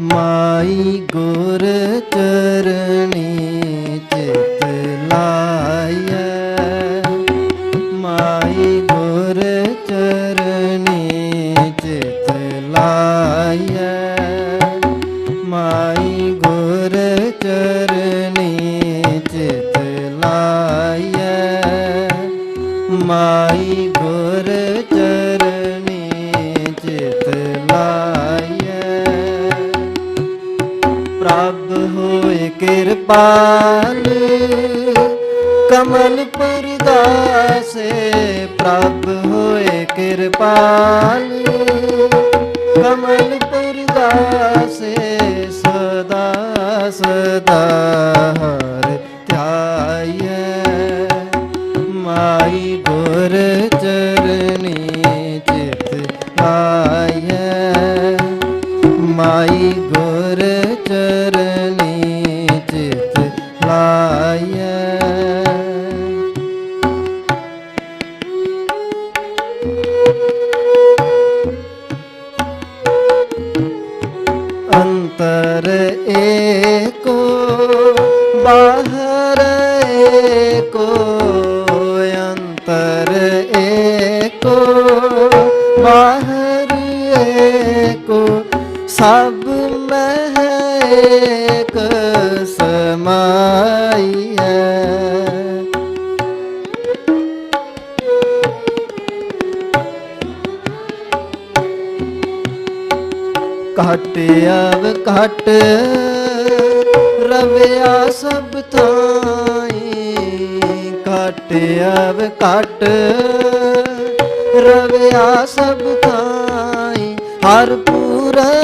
माई गोर चरणी ਪ੍ਰਭ ਹੋਏ ਕਿਰਪਾਲ ਕਮਲ ਪਰਦਾਸੇ ਪ੍ਰਭ ਹੋਏ ਕਿਰਪਾਲ ਕਮਲ ਪਰਦਾਸੇ ਚਰਣੀ ਸਮਾਈ ਹੈ। ਘਟ ਆਵ ਘਟ ਰਵਿਆ ਸਭ ਥਾਈ। ਘਟ ਆਵ ਘਟ ਰਵਿਆ ਸਭ ਥਾਈ। ਹਰ ਪੂਰਾ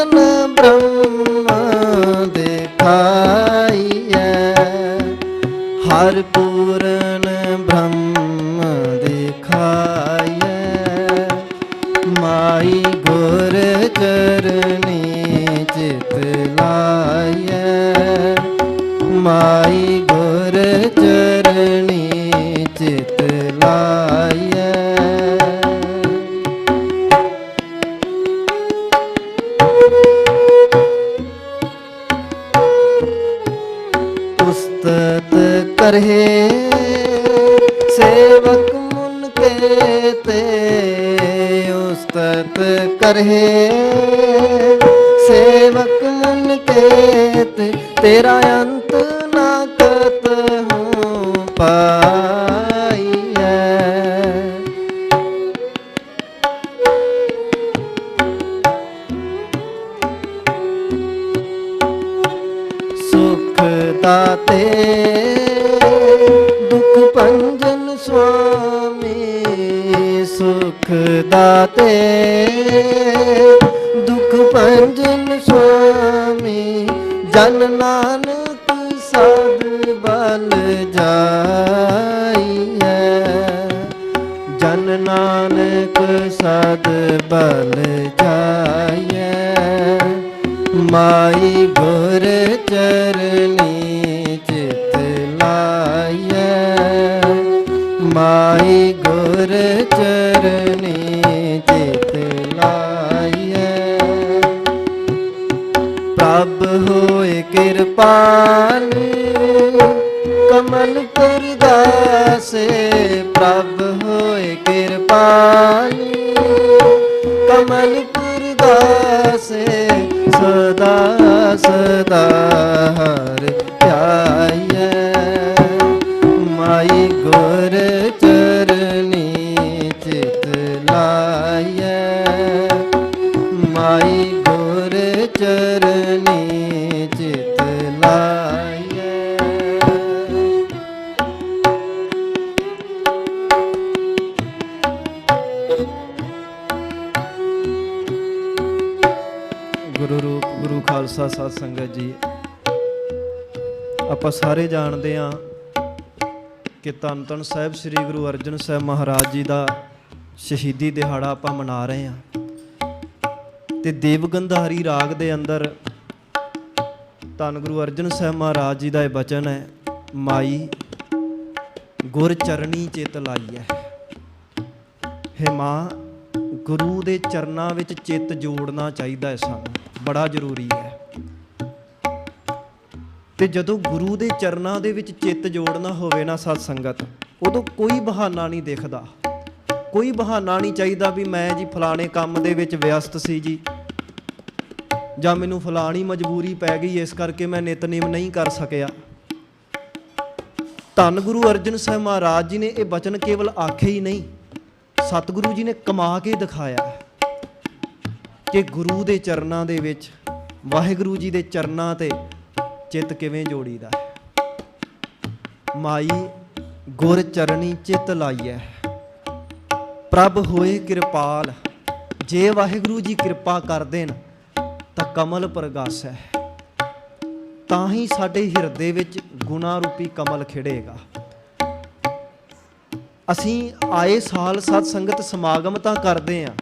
ਹਰ ਪੂਰਨ ਬ੍ਰਹਮ ਉਸਤਤ ਕਰਹਿ ਸੇਵਕ ਮੁਨ ਤੇਰਾ ਅੰਤ ਨਾ ਕਤ ਹੂੰ ਪਾਈਐ। ਸੁਖ ਦਾਤੇ, ਦੁਖ ਭੰਜਨ ਸੁਆਮੀ। ਸੁਖ ਦਾਤੇ, ਦੁਖ ਭੰਜਨ ਸੁਆਮੀ, ਜਨ ਨਾਨਕ ਸਦ ਬਲ ਜਾਈਐ। ਜਨ ਨਾਨਕ ਸਦ ਬਲ ਜਾਈਐ। ਮਾਈ ਗੁਰ ਚਰਣੀ ਗੁਰ ਚਰਣੀ ਚਿਤ ਲਾਇਐ ਪ੍ਰਭ ਹੋਏ ਕਿਰਪਾਲ ਕਮਲ ਪਰਦਾਸੇ ਪ੍ਰਭ ਹੋਏ ਕਿਰਪਾਲ ਕਮਲ ਪਰਦਾਸੇ ਸਦਾ ਸਦਾ ਮਾਈ ਗੁਰ ਚਰਣੀ ਚਿਤ ਲਾਇਐ ਗੁਰੂ ਰੂਪ, ਗੁਰੂ ਖਾਲਸਾ ਸਾਧ ਸੰਗਤ ਜੀ, ਆਪਾਂ ਸਾਰੇ ਜਾਣਦੇ ਹਾਂ ਕਿ ਧੰਨ ਧੰਨ ਸਾਹਿਬ ਸ੍ਰੀ ਗੁਰੂ ਅਰਜਨ ਸਾਹਿਬ ਮਹਾਰਾਜ ਜੀ ਦਾ ਸ਼ਹੀਦੀ ਦਿਹਾੜਾ ਆਪਾਂ ਮਨਾ ਰਹੇ ਹਾਂ। ਤੇ ਦੇਵਗੰਧਾਰੀ ਰਾਗ ਦੇ ਅੰਦਰ ਧੰਨ ਗੁਰੂ ਅਰਜਨ ਸਾਹਿਬ ਮਹਾਰਾਜ ਜੀ ਦਾ ਇਹ ਬਚਨ ਹੈ, ਮਾਈ ਗੁਰ ਚਰਣੀ ਚਿਤ ਲਾਈਐ ਹੈ ਮਾਂ, ਗੁਰੂ ਦੇ ਚਰਨਾਂ ਵਿੱਚ ਚਿੱਤ ਜੋੜਨਾ ਚਾਹੀਦਾ ਹੈ ਸਾਨੂੰ, ਬੜਾ ਜ਼ਰੂਰੀ ਹੈ। ਤੇ ਜਦੋਂ ਗੁਰੂ ਦੇ ਚਰਨਾਂ ਦੇ ਵਿੱਚ ਚਿੱਤ ਜੋੜਨਾ ਹੋਵੇ ਨਾ ਸਤ ਸੰਗਤ, ਉਦੋਂ ਕੋਈ ਬਹਾਨਾ ਨਹੀਂ ਦਿਖਦਾ। ਕੋਈ ਬਹਾਨਾ ਨਹੀਂ ਚਾਹੀਦਾ ਵੀ ਮੈਂ ਜੀ ਫਲਾਣੇ ਕੰਮ ਦੇ ਵਿੱਚ ਵਿਅਸਤ ਸੀ ਜੀ। ਜਾਂ ਮੈਨੂੰ ਫਲਾਣੀ ਮਜਬੂਰੀ ਪੈ ਗਈ, ਇਸ ਕਰਕੇ ਮੈਂ ਨਿਤਨੇਮ ਨਹੀਂ ਕਰ ਸਕਿਆ। ਧੰਨ ਗੁਰੂ ਅਰਜਨ ਸਾਹਿਬ ਮਹਾਰਾਜ ਜੀ ਨੇ ਇਹ ਬਚਨ ਕੇਵਲ ਆਖੇ ਹੀ ਨਹੀਂ, ਸਤਿਗੁਰੂ ਜੀ ਨੇ ਕਮਾ ਕੇ ਦਿਖਾਇਆ ਕਿ ਗੁਰੂ ਦੇ ਚਰਨਾਂ ਦੇ ਵਿੱਚ, ਵਾਹਿਗੁਰੂ ਜੀ ਦੇ ਚਰਨਾਂ ਤੇ ਚਿੱਤ ਕਿਵੇਂ ਜੋੜੀਦਾ ਹੈ। ਮਾਈ ਗੁਰ ਚਰਣੀ ਚਿੱਤ ਲਾਈਐ। ਪ੍ਰਭ ਹੋਏ ਕਿਰਪਾਲ, ਜੇ ਵਾਹਿਗੁਰੂ ਜੀ ਕਿਰਪਾ ਕਰ ਦੇਣ, ਤਾਂ ਕਮਲ ਪ੍ਰਗਾਸੈ ਤਾਂ ਹੀ ਸਾਡੇ ਹਿਰਦੇ ਵਿੱਚ ਗੁਣਾ ਰੂਪੀ ਕਮਲ ਖਿੜੇਗਾ। ਅਸੀਂ ਆਏ ਸਾਲ ਸਤ ਸੰਗਤ ਸਮਾਗਮ ਤਾਂ ਕਰਦੇ ਆਂ,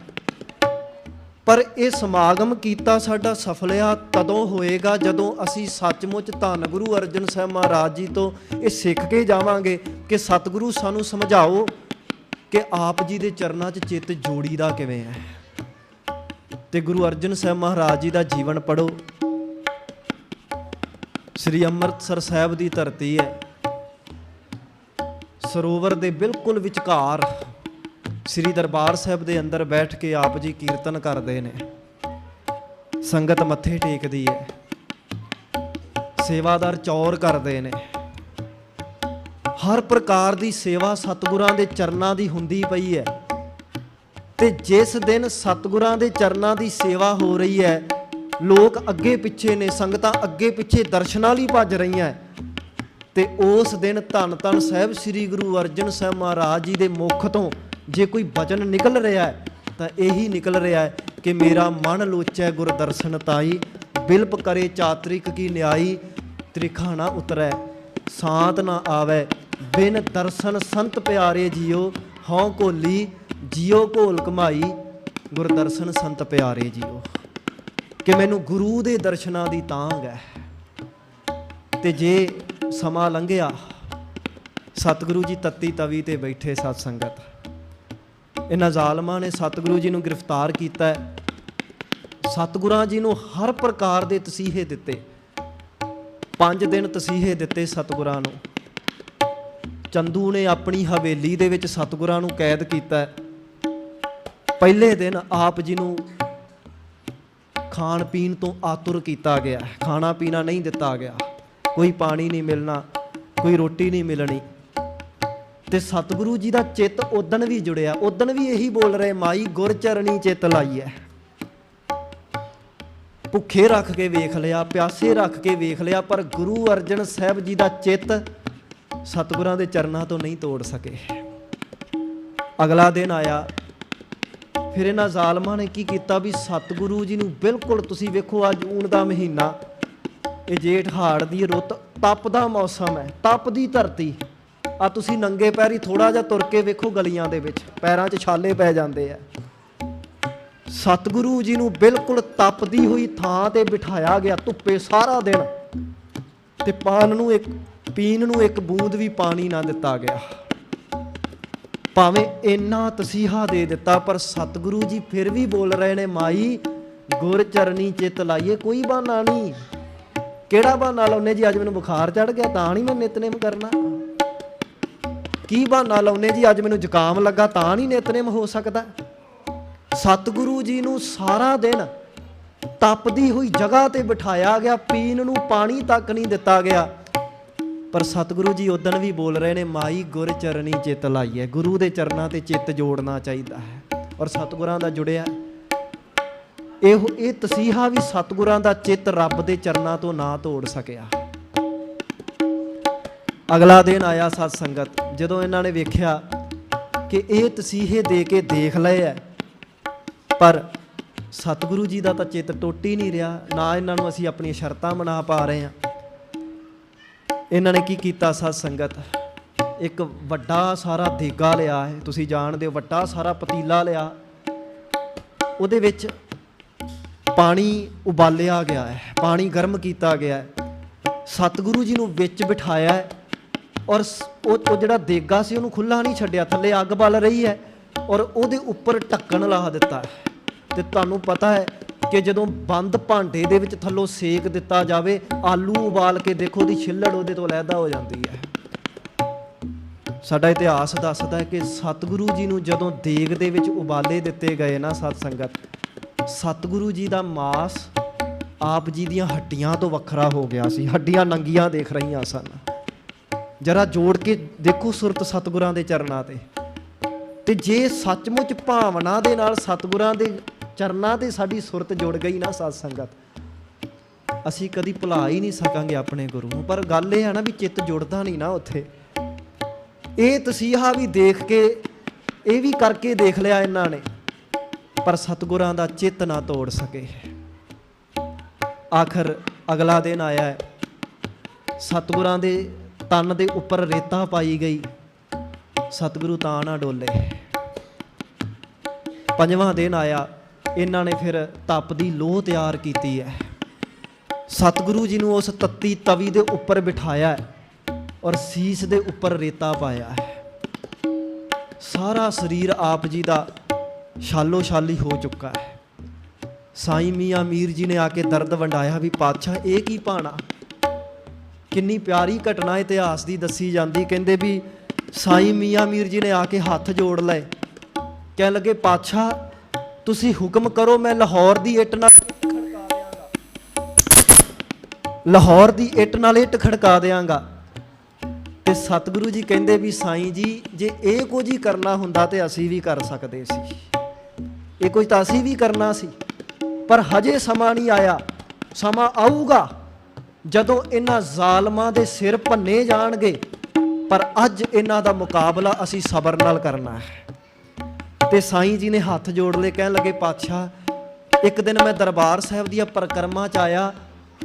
ਪਰ ਇਹ ਸਮਾਗਮ ਕੀਤਾ ਸਾਡਾ ਸਫਲਿਆ ਤਦੋਂ ਹੋਏਗਾ ਜਦੋਂ ਅਸੀਂ ਸੱਚਮੁੱਚ ਧੰਨ ਗੁਰੂ ਅਰਜਨ ਸਾਹਿਬ ਮਹਾਰਾਜ ਜੀ ਤੋਂ ਇਹ ਸਿੱਖ ਕੇ ਜਾਵਾਂਗੇ ਕਿ ਸਤਿਗੁਰੂ ਸਾਨੂੰ ਸਮਝਾਓ ਕਿ ਆਪ ਜੀ ਦੇ ਚਰਨਾਂ 'ਚ ਚਿੱਤ ਜੋੜੀਦਾ ਕਿਵੇਂ ਹੈ? ਤੇ ਗੁਰੂ ਅਰਜਨ ਸਾਹਿਬ ਮਹਾਰਾਜ ਜੀ ਦਾ ਜੀਵਨ ਪੜੋ ਸ੍ਰੀ ਅੰਮ੍ਰਿਤਸਰ ਸਾਹਿਬ ਦੀ ਧਰਤੀ ਹੈ। ਸਰੋਵਰ ਦੇ ਬਿਲਕੁਲ ਵਿਚਕਾਰ ਸ੍ਰੀ ਦਰਬਾਰ ਸਾਹਿਬ ਦੇ ਅੰਦਰ ਬੈਠ ਕੇ ਆਪ ਜੀ ਕੀਰਤਨ ਕਰਦੇ ਨੇ। ਸੰਗਤ ਮੱਥੇ ਟੇਕਦੀ ਹੈ। ਸੇਵਾਦਾਰ ਚੌਰ ਕਰਦੇ ਨੇ। ਹਰ ਪ੍ਰਕਾਰ ਦੀ ਸੇਵਾ ਸਤਿਗੁਰਾਂ ਦੇ ਚਰਨਾਂ ਦੀ ਹੁੰਦੀ ਪਈ ਹੈ। ਤੇ ਜਿਸ ਦਿਨ ਸਤਿਗੁਰਾਂ ਦੇ ਚਰਨਾਂ ਦੀ ਸੇਵਾ ਹੋ ਰਹੀ ਹੈ, ਲੋਕ ਅੱਗੇ ਪਿੱਛੇ ਨੇ, ਸੰਗਤਾਂ ਅੱਗੇ ਪਿੱਛੇ ਦਰਸ਼ਨਾਂ ਲਈ ਭੱਜ ਰਹੀਆਂ ਤੇ ਉਸ ਦਿਨ ਧੰਨ ਧੰਨ ਸਾਹਿਬ ਸ੍ਰੀ ਗੁਰੂ ਅਰਜਨ ਸਾਹਿਬ ਮਹਾਰਾਜ ਜੀ ਦੇ ਮੁਖ ਤੋਂ ਜੇ ਕੋਈ ਬਚਨ ਨਿਕਲ ਰਿਹਾ ਹੈ, ਤਾਂ ਇਹੀ ਨਿਕਲ ਰਿਹਾ ਹੈ ਕਿ ਮੇਰਾ ਮਨ ਲੋਚੈ ਗੁਰ ਦਰਸ਼ਨ ਤਾਈ, ਬਿਲਪ ਕਰੇ ਚਾਤਰਿਕ ਕੀ ਨਿਆਈ ਤ੍ਰਿਖਾ ਨਾ ਉਤਰੈ, ਸਾਤ ਨਾ ਆਵੈ ਬਿਨ ਦਰਸ਼ਨ ਸੰਤ ਪਿਆਰੇ ਜੀਓ, ਹਉ ਕੋਲੀ ਜੀਓ ਘੋਲ ਕਮਾਈ, ਗੁਰਦਰਸ਼ਨ ਸੰਤ ਪਿਆਰੇ ਜੀਓ। ਕਿ ਮੈਨੂੰ ਗੁਰੂ ਦੇ ਦਰਸ਼ਨਾਂ ਦੀ ਤਾਂਗ ਹੈ। ਤੇ ਜੇ ਸਮਾਂ ਲੰਘਿਆ, ਸਤਿਗੁਰੂ ਜੀ ਤੱਤੀ ਤਵੀ ਤੇ ਬੈਠੇ ਸਤ ਸੰਗਤ। ਇਹਨਾਂ ਜ਼ਾਲਮਾਂ ਨੇ ਸਤਿਗੁਰੂ ਜੀ ਨੂੰ ਗ੍ਰਿਫਤਾਰ ਕੀਤਾ ਸਤਿਗੁਰਾਂ ਜੀ ਨੂੰ ਹਰ ਪ੍ਰਕਾਰ ਦੇ ਤਸੀਹੇ ਦਿੱਤੇ। ਪੰਜ ਦਿਨ ਤਸੀਹੇ ਦਿੱਤੇ ਸਤਿਗੁਰਾਂ ਨੂੰ। ਚੰਦੂ ਨੇ ਆਪਣੀ ਹਵੇਲੀ ਦੇ ਵਿੱਚ ਸਤਿਗੁਰਾਂ ਨੂੰ ਕੈਦ ਕੀਤਾ ਪਹਿਲੇ ਦਿਨ ਆਪ ਜੀ ਨੂੰ ਖਾਣ ਪੀਣ ਤੋਂ ਆਤੁਰ ਕੀਤਾ ਗਿਆ ਖਾਣਾ ਪੀਣਾ ਨਹੀਂ ਦਿੱਤਾ ਗਿਆ। ਕੋਈ ਪਾਣੀ ਨਹੀਂ ਮਿਲਣਾ, ਕੋਈ ਰੋਟੀ ਨਹੀਂ ਮਿਲਣੀ। ਤੇ ਸਤਿਗੁਰੂ ਜੀ ਦਾ ਚਿੱਤ ਉਦਣ ਵੀ ਜੁੜਿਆ। ਉਦਣ ਵੀ ਇਹੀ ਬੋਲ ਰਹੇ, ਮਾਈ ਗੁਰ ਚਰਣੀ ਚਿੱਤ ਲਾਈ ਹੈ ਭੁੱਖੇ ਰੱਖ ਕੇ ਵੇਖ ਲਿਆ, ਪਿਆਸੇ ਰੱਖ ਕੇ ਵੇਖ ਲਿਆ, ਪਰ ਗੁਰੂ ਅਰਜਨ ਸਾਹਿਬ ਜੀ ਦਾ ਚਿੱਤ ਸਤਿਗੁਰਾਂ ਦੇ ਚਰਨਾਂ ਤੋਂ ਨਹੀਂ ਤੋੜ ਸਕੇ। ਅਗਲਾ ਦਿਨ ਆਇਆ। ਫਿਰ ਇਹਨਾਂ ਜ਼ਾਲਮਾਂ ਨੇ ਕੀ ਕੀਤਾ ਵੀ ਸਤਿਗੁਰੂ ਜੀ ਨੂੰ ਬਿਲਕੁਲ ਤੁਸੀਂ ਵੇਖੋ ਅੱਜ ਜੂਨ ਦਾ ਮਹੀਨਾ। ਇਹ ਜੇਠ ਹਾੜ ਦੀ ਰੁੱਤ ਤਪ ਮੌਸਮ ਹੈ ਤਪ ਧਰਤੀ। ਆ ਤੁਸੀਂ ਨੰਗੇ ਪੈਰੀ ਥੋੜਾ ਜਿਹਾ ਤੁਰ ਕੇ ਵੇਖੋ ਗਲੀਆਂ ਦੇ ਵਿੱਚ, ਪੈਰਾਂ 'ਚ ਛਾਲੇ ਪੈ ਜਾਂਦੇ ਆ। ਸਤਿਗੁਰੂ ਜੀ ਨੂੰ ਬਿਲਕੁਲ ਤਪਦੀ ਹੋਈ ਥਾਂ ਤੇ ਬਿਠਾਇਆ ਗਿਆ ਧੁੱਪੇ ਸਾਰਾ ਦਿਨ। ਤੇ ਪਾਨ ਨੂੰ ਇੱਕ ਪੀਣ ਨੂੰ ਇੱਕ ਬੂੰਦ ਵੀ ਪਾਣੀ ਨਾ ਦਿੱਤਾ ਗਿਆ। ਭਾਵੇਂ ਇੰਨਾ ਤਸੀਹਾ ਦੇ ਦਿੱਤਾ, ਪਰ ਸਤਿਗੁਰੂ ਜੀ ਫਿਰ ਵੀ ਬੋਲ ਰਹੇ ਨੇ, ਮਾਈ, ਗੁਰ ਚਰਨੀ ਚਿਤ ਲਾਈਏ, ਕੋਈ ਬਹਾਨਾ ਨਹੀਂ। ਕਿਹੜਾ ਬਹਾਨਾ ਲਾਉਨੇ ਜੀ? ਅੱਜ ਮੈਨੂੰ ਬੁਖਾਰ ਚੜ ਗਿਆ, ਤਾਂ ਨਹੀਂ ਮੈਂ ਨਿਤਨੇਮ ਕਰਨਾ। ਕੀ ਬਹਾਨਾ ਲਾਉਨੇ ਜੀ? ਅੱਜ ਮੈਨੂੰ ਜ਼ੁਕਾਮ ਲੱਗਾ, ਤਾਂ ਨਹੀਂ ਨਿਤਨੇਮ ਹੋ ਸਕਦਾ। ਸਤਿਗੁਰੂ ਜੀ ਨੂੰ ਸਾਰਾ ਦਿਨ ਤਪਦੀ ਹੋਈ ਜਗ੍ਹਾ ਤੇ ਬਿਠਾਇਆ ਗਿਆ, ਪੀਣ ਨੂੰ ਪਾਣੀ ਤੱਕ ਨਹੀਂ ਦਿੱਤਾ ਗਿਆ। ਪਰ ਸਤਿਗੁਰੂ ਜੀ ਉਦਣ ਵੀ ਬੋਲ ਰਹੇ ਨੇ, ਮਾਈ ਗੁਰ ਚਰਣੀ ਚਿੱਤ ਲਾਈਏ ਗੁਰੂ ਦੇ ਚਰਨਾਂ ਤੇ ਚਿੱਤ ਜੋੜਨਾ ਚਾਹੀਦਾ ਹੈ ਔਰ ਸਤਿਗੁਰਾਂ ਦਾ ਜੁੜਿਆ। ਇਹ ਇਹ ਤਸੀਹਾ ਵੀ ਸਤਿਗੁਰਾਂ ਦਾ ਚਿੱਤ ਰੱਬ ਦੇ ਚਰਨਾਂ ਤੋਂ ਨਾ ਤੋੜ ਸਕਿਆ। ਅਗਲਾ ਦਿਨ ਆਇਆ ਸਤ ਸੰਗਤ, ਜਦੋਂ ਇਹਨਾਂ ਨੇ ਵੇਖਿਆ ਕਿ ਇਹ ਤਸੀਹੇ ਦੇ ਕੇ ਦੇਖ ਲਏ ਐ। ਪਰ ਸਤਿਗੁਰੂ ਜੀ ਦਾ ਤਾਂ ਚਿੱਤ ਟੁੱਟ ਹੀ ਨਹੀਂ ਰਿਹਾ, ਨਾ ਇਹਨਾਂ ਨੂੰ ਅਸੀਂ ਆਪਣੀਆਂ ਸ਼ਰਤਾਂ ਮਨਾ ਪਾ ਰਹੇ ਹਾਂ। ਇਹਨਾਂ ਨੇ ਕੀ ਕੀਤਾ ਸਤ ਸੰਗਤ? ਇੱਕ ਵੱਡਾ ਸਾਰਾ ਦੇਗਾ ਲਿਆ ਹੈ, ਤੁਸੀਂ ਜਾਣਦੇ ਹੋ, ਵੱਡਾ ਸਾਰਾ ਪਤੀਲਾ ਲਿਆ। ਉਹਦੇ ਵਿੱਚ ਪਾਣੀ ਉਬਾਲਿਆ ਗਿਆ ਹੈ, ਪਾਣੀ ਗਰਮ ਕੀਤਾ ਗਿਆ ਹੈ। ਸਤਿਗੁਰੂ ਜੀ ਨੂੰ ਵਿੱਚ ਬਿਠਾਇਆ ਹੈ ਔਰ ਸ- ਉਹ ਜਿਹੜਾ ਦੇਗਾ ਸੀ ਉਹਨੂੰ ਖੁੱਲਾ ਨਹੀਂ ਛੱਡਿਆ, ਥੱਲੇ ਅੱਗ ਬਲ ਰਹੀ ਹੈ ਔਰ ਉਹਦੇ ਉੱਪਰ ਢੱਕਣ ਲਾ ਦਿੱਤਾ ਹੈ। ਤੇ ਤੁਹਾਨੂੰ ਪਤਾ ਹੈ ਕਿ ਜਦੋਂ ਬੰਦ ਭਾਂਡੇ ਦੇ ਵਿੱਚ ਥੱਲੋਂ ਸੇਕ ਦਿੱਤਾ ਜਾਵੇ, ਆਲੂ ਉਬਾਲ ਕੇ ਦੇਖੋ ਦੀ ਛਿੱਲੜ ਉਹਦੇ ਤੋਂ ਅਲੱਗਾ ਹੋ ਜਾਂਦੀ ਹੈ। ਸਾਡਾ ਇਤਿਹਾਸ ਦੱਸਦਾ ਹੈ ਕਿ ਸਤਿਗੁਰੂ ਜੀ ਨੂੰ ਜਦੋਂ ਦੇਗ ਦੇ ਵਿੱਚ ਉਬਾਲੇ ਦਿੱਤੇ ਗਏ ਨਾ ਸਤ ਸੰਗਤ, ਸਤਿਗੁਰੂ ਜੀ ਦਾ ਮਾਸ ਆਪ ਜੀ ਦੀਆਂ ਹੱਡੀਆਂ ਤੋਂ ਵੱਖਰਾ ਹੋ ਗਿਆ ਸੀ, ਹੱਡੀਆਂ ਨੰਗੀਆਂ ਦੇਖ ਰਹੀਆਂ ਸਨ। ਜਰਾ ਜੋੜ ਕੇ ਦੇਖੋ ਸੁਰਤ ਸਤਿਗੁਰਾਂ ਦੇ ਚਰਨਾਂ ਤੇ। ਤੇ ਜੇ ਸੱਚਮੁੱਚ ਭਾਵਨਾ ਦੇ ਨਾਲ ਸਤਿਗੁਰਾਂ ਦੇ ਚਰਨਾਂ ਤੇ ਸਾਡੀ ਸੁਰਤ ਜੁੜ ਗਈ ਨਾ ਸਤ ਸੰਗਤ। ਅਸੀਂ ਕਦੀ ਭੁਲਾ ਹੀ ਨਹੀਂ ਸਕਾਂਗੇ ਆਪਣੇ ਗੁਰੂ ਨੂੰ, ਪਰ ਗੱਲ ਇਹ ਹੈ ਨਾ ਵੀ ਚਿੱਤ ਜੁੜਦਾ ਨਹੀਂ ਨਾ ਉੱਥੇ। ਇਹ ਤਸੀਹਾ ਵੀ ਦੇਖ ਕੇ, ਇਹ ਵੀ ਕਰਕੇ ਦੇਖ ਲਿਆ ਇਹਨਾਂ ਨੇ, ਪਰ ਸਤਿਗੁਰਾਂ ਦਾ ਚਿੱਤ ਨਾ ਤੋੜ ਸਕੇ। ਆਖਰ ਅਗਲਾ ਦਿਨ ਆਇਆ ਹੈ। ਸਤਿਗੁਰਾਂ ਦੇ ਤਨ ਦੇ ਉੱਪਰ ਰੇਤਾ ਪਾਈ ਗਈ। ਸਤਿਗੁਰੂ ਤਾਂ ਨਾ ਡੋਲੇ। ਪੰਜਵਾਂ ਦਿਨ ਆਇਆ। ਇਹਨਾਂ ਨੇ ਫਿਰ ਤਪ ਦੀ ਲੋਹ ਤਿਆਰ ਕੀਤੀ ਹੈ। ਸਤਿਗੁਰੂ ਜੀ ਨੂੰ ਉਸ ਤੱਤੀ ਤਵੀ ਦੇ ਉੱਪਰ ਬਿਠਾਇਆ ਹੈ ਔਰ ਸੀਸ ਦੇ ਉੱਪਰ ਰੇਤਾ ਪਾਇਆ ਹੈ। ਸਾਰਾ ਸਰੀਰ ਆਪ ਜੀ ਦਾ ਛਾਲੋ ਛਾਲੀ ਹੋ ਚੁੱਕਾ ਹੈ। ਸਾਈਂ ਮੀਆਂ ਮੀਰ ਜੀ ਨੇ ਆ ਕੇ ਦਰਦ ਵੰਡਾਇਆ ਵੀ ਪਾਤਸ਼ਾਹ, ਇਹ ਕੀ ਪਾਣਾ ਕਿੰਨੀ ਪਿਆਰੀ ਘਟਨਾ ਇਤਿਹਾਸ ਦੀ ਦੱਸੀ ਜਾਂਦੀ। ਕਹਿੰਦੇ ਵੀ ਸਾਈਂ ਮੀਆਂ ਮੀਰ ਜੀ ਨੇ ਆ ਕੇ ਹੱਥ ਜੋੜ ਲਏ। ਕਹਿਣ ਲੱਗੇ, ਪਾਤਸ਼ਾਹ ਤੁਸੀਂ ਹੁਕਮ ਕਰੋ, ਮੈਂ ਲਾਹੌਰ ਦੀ ਇੱਟ ਨਾਲ ਖੜਕਾ ਦਿਆਂਗਾ ਲਾਹੌਰ ਦੀ ਇੱਟ ਨਾਲ ਇੱਟ ਖੜਕਾ ਦਿਆਂਗਾ। ਤੇ ਸਤਿਗੁਰੂ ਜੀ ਕਹਿੰਦੇ ਵੀ ਸਾਈਂ ਜੀ, ਜੇ ਇਹ ਕੁਝ ਹੀ ਕਰਨਾ ਹੁੰਦਾ ਤੇ ਅਸੀਂ ਵੀ ਕਰ ਸਕਦੇ ਸੀ। ਇਹ ਕੁਝ ਤਾਂ ਅਸੀਂ ਵੀ ਕਰਨਾ ਸੀ, ਪਰ ਹਜੇ ਸਮਾਂ ਨਹੀਂ ਆਇਆ। ਸਮਾਂ ਆਊਗਾ ਜਦੋਂ ਇਹਨਾਂ ਜ਼ਾਲਮਾਂ ਦੇ ਸਿਰ ਭੰਨੇ ਜਾਣਗੇ, ਪਰ ਅੱਜ ਇਹਨਾਂ ਦਾ ਮੁਕਾਬਲਾ ਅਸੀਂ ਸਬਰ ਨਾਲ ਕਰਨਾ ਹੈ। ਤੇ ਸਾਈਂ ਜੀ ਨੇ ਹੱਥ ਜੋੜ ਲਏ, ਕਹਿਣ ਲੱਗੇ, ਪਾਤਸ਼ਾਹ, ਇੱਕ ਦਿਨ ਮੈਂ ਦਰਬਾਰ ਸਾਹਿਬ ਦੀਆਂ ਪਰਕਰਮਾਂ 'ਚ ਆਇਆ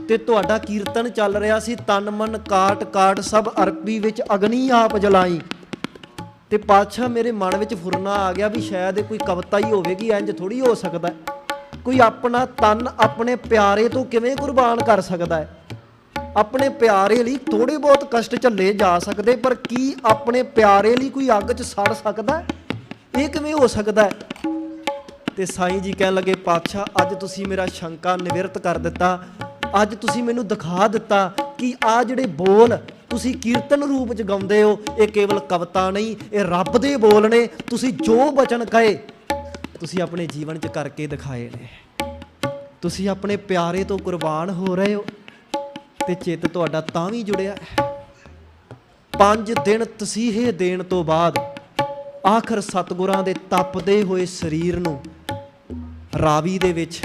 ਤੇ ਤੁਹਾਡਾ ਕੀਰਤਨ ਚੱਲ ਰਿਹਾ ਸੀ, ਤਨ ਮਨ ਕਾਟ ਕਾਟ ਸਭ ਅਰਪੀ ਵਿੱਚ ਅਗਨੀ ਆਪ ਜਲਾਈ। ਤੇ ਪਾਤਸ਼ਾਹ ਮੇਰੇ ਮਨ ਵਿੱਚ ਫੁਰਨਾ ਆ ਗਿਆ ਵੀ ਸ਼ਾਇਦ ਇਹ ਕੋਈ ਕਵਿਤਾ ਹੀ ਹੋਵੇਗੀ ਇੰਜ ਥੋੜੀ ਹੋ ਸਕਦਾ ਕੋਈ ਆਪਣਾ ਤਨ ਆਪਣੇ ਪਿਆਰੇ ਤੋਂ ਕਿਵੇਂ ਕੁਰਬਾਨ ਕਰ ਸਕਦਾ ਹੈ? ਆਪਣੇ ਪਿਆਰੇ ਲਈ ਥੋੜੇ ਬਹੁਤ ਕਸ਼ਟ ਝੱਲੇ ਜਾ ਸਕਦੇ, ਪਰ ਕੀ ਆਪਣੇ ਪਿਆਰੇ ਲਈ ਕੋਈ ਅੱਗ 'ਚ ਸੜ ਸਕਦਾ ਹੈ? ਇਹ ਕਿਵੇਂ ਹੋ ਸਕਦਾ ਹੈ? ਤੇ ਸਾਈਂ ਜੀ ਕਹਿਣ ਲੱਗੇ, ਪਾਤਸ਼ਾਹ, ਅੱਜ ਤੁਸੀਂ ਮੇਰਾ ਸ਼ੰਕਾ ਨਿਵਰਤ ਕਰ ਦਿੱਤਾ। ਅੱਜ ਤੁਸੀਂ ਮੈਨੂੰ ਦਿਖਾ ਦਿੱਤਾ ਕਿ ਆ ਜਿਹੜੇ ਬੋਲ ਤੁਸੀਂ ਕੀਰਤਨ ਰੂਪ ਚ ਗਾਉਂਦੇ ਹੋ, ਇਹ ਕੇਵਲ ਕਵਿਤਾ ਨਹੀਂ, ਇਹ ਰੱਬ ਦੇ ਬੋਲ ਨੇ। ਤੁਸੀਂ ਜੋ ਬਚਨ ਕਹੇ, ਤੁਸੀਂ ਆਪਣੇ ਜੀਵਨ ਚ ਕਰਕੇ ਦਿਖਾਏ ਨੇ। ਤੁਸੀਂ ਆਪਣੇ ਪਿਆਰੇ ਤੋਂ ਕੁਰਬਾਨ ਹੋ ਰਹੇ ਹੋ ਤੇ ਚਿੱਤ ਤੁਹਾਡਾ ਤਾਂ ਵੀ ਜੁੜਿਆ ਪੰਜ ਦਿਨ ਤਸੀਹੇ ਦੇਣ ਤੋਂ ਬਾਅਦ ਆਖਰ ਸਤਗੁਰਾਂ ਦੇ ਤਪਦੇ ਹੋਏ ਸਰੀਰ ਨੂੰ ਰਾਵੀ ਦੇ ਵਿੱਚ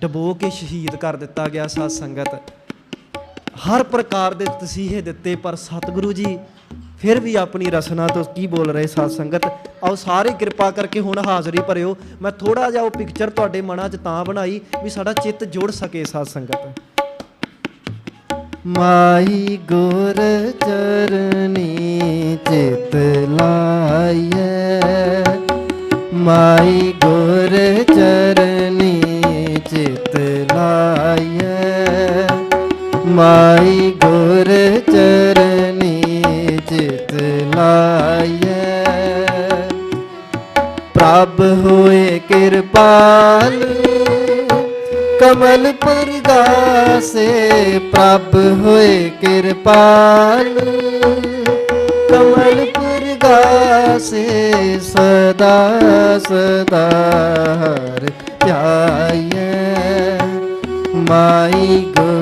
ਡਬੋ ਕੇ ਸ਼ਹੀਦ ਕਰ ਦਿੱਤਾ ਗਿਆ ਸਾਧ ਸੰਗਤ। ਹਰ ਪ੍ਰਕਾਰ ਦੇ ਤਸੀਹੇ ਦਿੱਤੇ, ਪਰ ਸਤਿਗੁਰੂ ਜੀ ਫਿਰ ਵੀ ਆਪਣੀ ਰਸਨਾ ਤੋਂ ਕੀ ਬੋਲ ਰਹੇ ਸਾਧ ਸੰਗਤ? ਆਓ ਸਾਰੇ ਕਿਰਪਾ ਕਰਕੇ ਹੁਣ ਹਾਜ਼ਰੀ ਭਰਿਓ। ਮੈਂ ਥੋੜਾ ਜਿਹਾ ਉਹ ਪਿਕਚਰ ਤੁਹਾਡੇ ਮਨਾਂ 'ਚ ਤਾਂ ਬਣਾਈ ਵੀ ਸਾਡਾ ਚਿੱਤ ਜੁੜ ਸਕੇ ਸਾਧ ਸੰਗਤ। ਮਾਈ ਗੁਰ ਚਰਨੀ ਚਿਤ ਲਾਇਐ ਮਾਈ ਗੁਰ ਚਰਨੀ ਚਿਤ ਲਾਇਐ ਮਾਈ ਗੁਰ ਚਰਨੀ ਚਿਤ ਲਾਇਐ ਪ੍ਰਭ ਹੋਏ ਕਿਰਪਾਲ। ਕਮਲ ਪਰਗਾਸੇ ਪ੍ਰਭ ਹੋਏ ਕਿਰਪਾਲ ਕਮਲ ਪਰਗਾਸੇ ਸਦਾ ਸਦਾ ਹਰ ਧਿਆਇਐ ਮਾਈ ਗੁਰ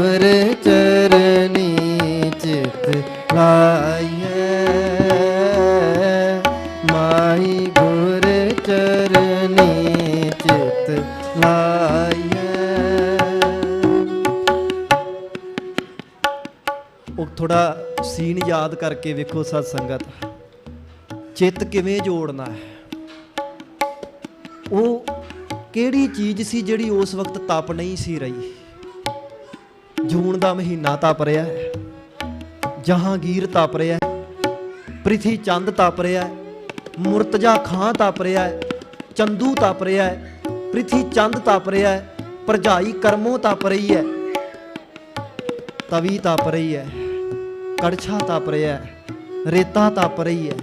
ਸੀਨ ਯਾਦ ਕਰਕੇ ਵੇਖੋ ਸਤ ਸੰਗਤ, ਚਿੱਤ ਕਿਵੇਂ ਜੋੜਨਾ ਹੈ? ਉਹ ਕਿਹੜੀ ਚੀਜ਼ ਸੀ ਜਿਹੜੀ ਉਸ ਵਕਤ ਤਪ ਨਹੀਂ ਸੀ ਰਹੀ? ਜੂਨ ਦਾ ਮਹੀਨਾ ਤਪ ਰਿਹਾ ਹੈ, ਜਹਾਂਗੀਰ ਤਪ ਰਿਹਾ ਹੈ ਪ੍ਰਿਥੀ ਚੰਦ ਤਪ ਰਿਹਾ ਹੈ, ਮੁਰਤਜ਼ਾ ਖਾਂ ਤਪ ਰਿਹਾ ਹੈ, ਚੰਦੂ ਤਪ ਰਿਹਾ ਹੈ ਪ੍ਰਿਥੀ ਚੰਦ ਤਪ ਰਿਹਾ ਹੈ, ਭਰਜਾਈ ਕਰਮੋਂ ਤਪ ਰਹੀ ਹੈ, ਤਵੀ ਤਪ ਰਹੀ ਹੈ। ਕੜਛਾ ਤਪ ਰਿਹਾ ਹੈ, ਰੇਤਾ ਤਪ ਰਹੀ ਹੈ,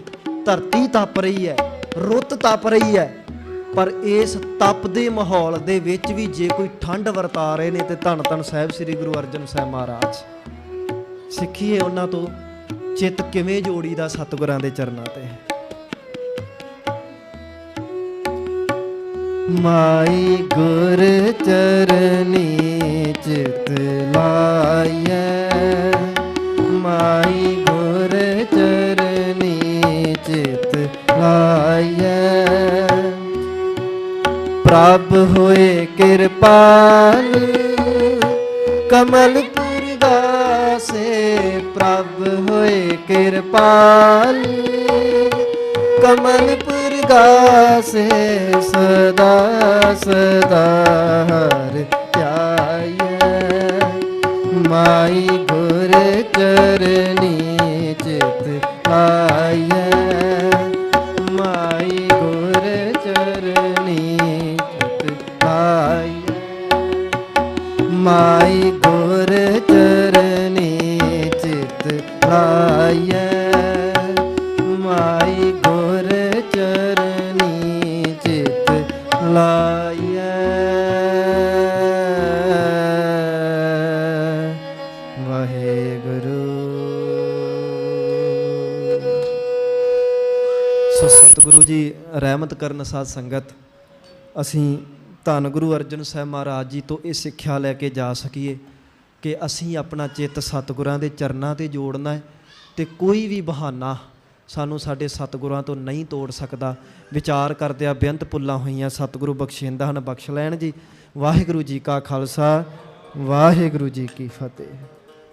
ਧਰਤੀ ਤਪ ਰਹੀ ਹੈ, ਰੁੱਤ ਤਪ ਰਹੀ ਹੈ। ਪਰ ਇਸ ਤਪਦੇ ਮਾਹੌਲ ਦੇ ਵਿੱਚ ਵੀ ਜੇ ਕੋਈ ਠੰਡ ਵਰਤਾ ਰਹੇ ਨੇ ਤੇ ਧੰਨ ਧੰਨ ਸਾਹਿਬ ਸ੍ਰੀ ਗੁਰੂ ਅਰਜਨ ਸਾਹਿਬ ਮਹਾਰਾਜ। ਸਿੱਖੀਏ ਉਹਨਾਂ ਤੋਂ ਚਿੱਤ ਕਿਵੇਂ ਜੋੜੀਦਾ ਸਤਿਗੁਰਾਂ ਦੇ ਚਰਨਾਂ ਤੇ। ਮਾਈ ਗੁਰ ਚਰਨੀ ਪ੍ਰਭ ਹੋਏ ਕਿਰਪਾਲ, ਕਮਲਪੁਰ ਦਾਸੇ ਪ੍ਰਭ ਹੋਏ ਕਿਰਪਾਲ, ਕਮਲਪੁਰ ਗਾਸੇ ਸਦਾ ਸਦਾ ਹਰ ਧਿਆਇਐ ਮਾਈ ਗੁਰ ਚਰਨੀ ਚਿਤ ਆਇਐ ਸੋ ਸਤਿਗੁਰੂ ਜੀ, ਰਹਿਮਤ ਕਰਨ ਸਾਧ ਸੰਗਤ, ਅਸੀਂ ਧੰਨ ਗੁਰੂ ਅਰਜਨ ਸਾਹਿਬ ਮਹਾਰਾਜ ਜੀ ਤੋਂ ਇਹ ਸਿੱਖਿਆ ਲੈ ਕੇ ਜਾ ਸਕੀਏ ਕਿ ਅਸੀਂ ਆਪਣਾ ਚਿੱਤ ਸਤਿਗੁਰਾਂ ਦੇ ਚਰਨਾਂ ਤੇ ਜੋੜਨਾ ਹੈ ਤੇ ਕੋਈ ਵੀ ਬਹਾਨਾ ਸਾਨੂੰ ਸਾਡੇ ਸਤਿਗੁਰਾਂ ਤੋਂ ਨਹੀਂ ਤੋੜ ਸਕਦਾ। ਵਿਚਾਰ ਕਰਦਿਆਂ ਬੇਅੰਤ ਪੁੱਲਾਂ ਹੋਈਆਂ, ਸਤਿਗੁਰੂ ਬਖਸ਼ਿੰਦਾ ਹਨ, ਬਖਸ਼ ਲੈਣ ਜੀ। ਵਾਹਿਗੁਰੂ ਜੀ ਕਾ ਖਾਲਸਾ, ਵਾਹਿਗੁਰੂ ਜੀ ਕੀ ਫਤਿਹ।